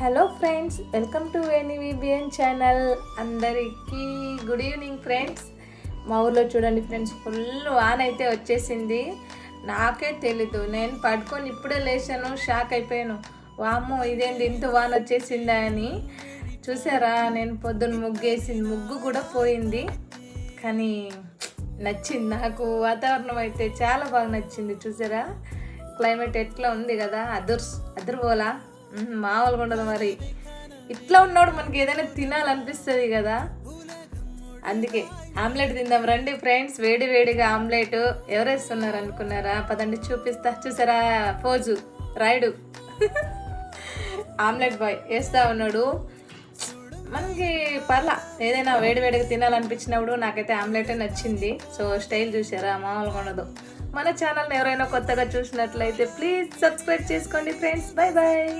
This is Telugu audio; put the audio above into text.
Hello friends welcome to NVBN channel. అందరికీ గుడ్ ఈవినింగ్ ఫ్రెండ్స్. మా ఊర్లో చూడండి ఫ్రెండ్స్ ఫుల్ వాన్ అయితే వచ్చేసింది. నాకే తెలీదు నేను పడుకొని ఇప్పుడే లేచాను షాక్ అయిపోయాను. వామ్మో ఇదేంటి ఇంత వాన్ వచ్చేసిందా అని. చూసారా నేను పొద్దున్న ముగ్గేసింది ముగ్గు కూడా పోయింది. కానీ నచ్చింది నాకు వాతావరణం అయితే చాలా బాగా నచ్చింది చూసారా? క్లైమేట్ ఎట్లా ఉంది కదా అదుర్స్ అదురుపోలా మామూలుగా ఉండదు మరి. ఇట్లా ఉన్నాడు మనకి ఏదైనా తినాలనిపిస్తుంది కదా. అందుకే ఆమ్లెట్ తిందాం. రండి ఫ్రెండ్స్ వేడి వేడిగా ఆమ్లెట్. ఎవరేస్తున్నారు అనుకున్నారా? పదండి చూపిస్తా. చూసారా? పోజు రాయుడు. ఆమ్లెట్ బాయ్ వేస్తా ఉన్నాడు. మనకి పర్లా. ఏదైనా వేడి వేడిగా తినాలనిపించినప్పుడు నాకైతే ఆమ్లెటే నచ్చింది. సో స్టైల్ చూసారా? మామూలుగా ఉండదు. మన ఛానల్ని ఎవరైనా కొత్తగా చూసినట్లయితే ప్లీజ్ సబ్స్క్రైబ్ చేసుకోండి ఫ్రెండ్స్ బాయ్ బాయ్